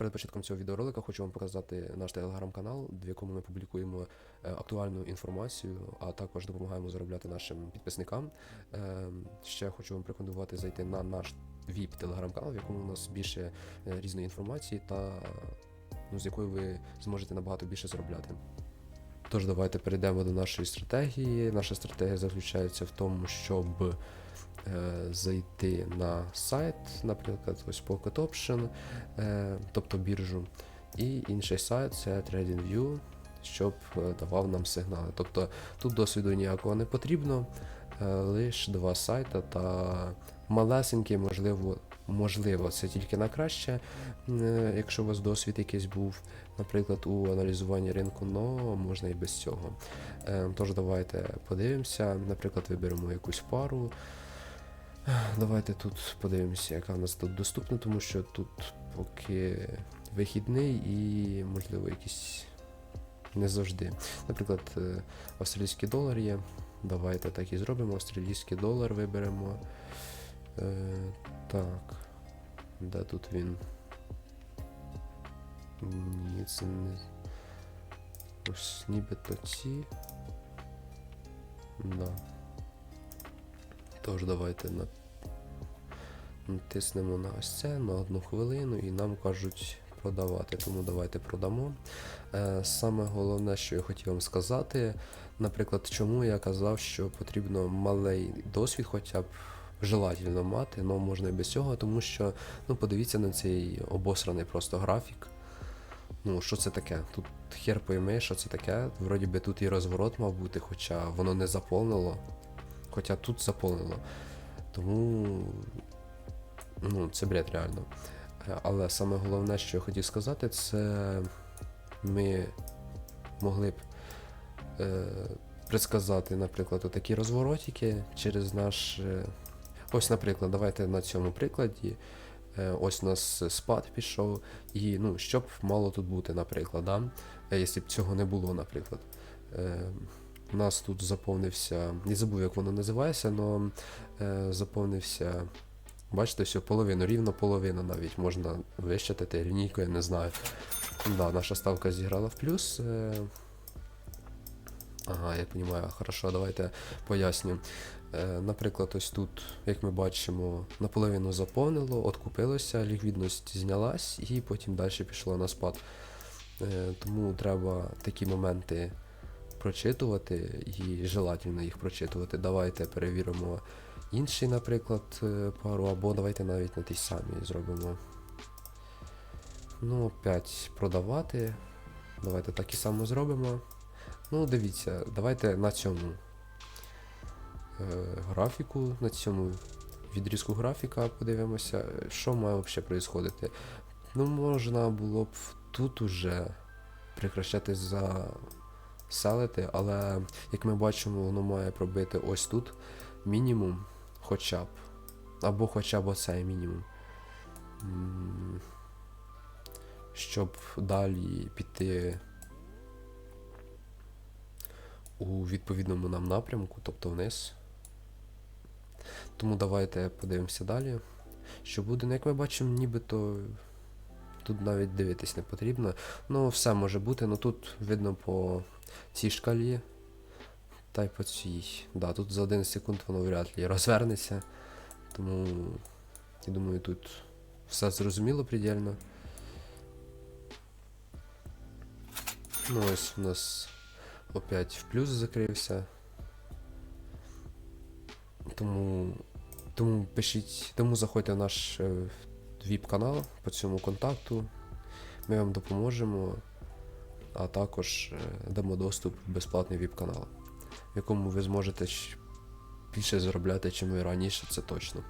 Перед початком цього відеоролика хочу вам показати наш телеграм-канал, в якому ми публікуємо е, актуальну інформацію, а також допомагаємо заробляти нашим підписникам. Е, Ще хочу вам порекомендувати зайти на наш віп телеграм-канал, в якому у нас більше е, різної інформації та ну, з якою ви зможете набагато більше заробляти. Тож давайте перейдемо до нашої стратегії. Наша стратегія заключається в тому, щоб е, зайти на сайт, наприклад, ось Pocket Option, е, тобто біржу, і інший сайт це TradingView, щоб е, давав нам сигнали. Тобто тут досвіду ніякого не потрібно, лише два сайти та малесенький, можливо, можливо, це тільки на краще, е, якщо у вас досвід якийсь був, наприклад, у аналізуванні ринку, но можна і без цього. Е, Тож давайте подивимося, наприклад, виберемо якусь пару. Давайте тут подивимося, яка в нас тут доступна, тому що тут поки вихідний і, можливо, якісь не завжди. Наприклад, е, австралійський долар є. Давайте так і зробимо. Австралійський долар виберемо. Е, так. Де тут він? Ні, це не. Ось нібито ці. Да. Тож давайте на... натиснемо на ось це на одну хвилину і нам кажуть продавати. Тому давайте продамо. Е, саме головне, що я хотів вам сказати, наприклад, чому я казав, що потрібно малий досвід, хоча б желательно мати, але можна і без цього, тому що ну, подивіться на цей обосраний просто графік. Ну, що це таке? Тут хер пойми, що це таке. Вроді би тут і розворот мав бути, хоча воно не заповнило. Хоча тут заповнило. Тому ну, це бред реально. Е, Але саме головне, що я хотів сказати, це ми могли б е, предсказати, наприклад, отакі розворотики через наш. Ось, наприклад, давайте на цьому прикладі. Е, Ось у нас спад пішов, і ну, що б мало тут бути, наприклад, да? Е, якщо б цього не було, наприклад. Е, у нас тут заповнився, не забув, як воно називається, але заповнився. Бачите, все, половину, рівно половина навіть можна вищатити лінійкою, я не знаю. Да, наша ставка зіграла в плюс. Ага, я розумію, хорошо, давайте поясню. Е, наприклад, ось тут, як ми бачимо, наполовину заповнило, откупилося, ліквідність знялась і потім далі пішло на спад. Е, тому треба такі моменти прочитувати і желательно їх прочитувати. Давайте перевіримо інший, наприклад, е, пару, або давайте навіть на тій самій зробимо. Ну, 5 продавати. Давайте так і само зробимо. Ну, дивіться, давайте на цьому графіку, на цьому відрізку графіка подивимося, що має взагалі происходити. Ну, можна було б тут уже прекращати за селити, але як ми бачимо, воно має пробити ось тут мінімум хоча б. Або хоча б оцей мінімум. Щоб далі піти у відповідному нам напрямку, тобто вниз. Тому давайте подивимося далі. Що буде, ну як ми бачимо, нібито тут навіть дивитись не потрібно. Ну, все може бути, ну тут видно по цій шкалі. Та й по цій. Да, тут за 11 секунд воно вряд ли розвернеться. Тому я думаю, тут все зрозуміло предельно. Ну ось у нас опять в плюс закрився. Тому, тому пишіть, тому заходьте в наш е, віп-канал по цьому контакту. Ми вам допоможемо, а також е, дамо доступ в безплатний віп-канал, в якому ви зможете більше заробляти, чим ви раніше, це точно.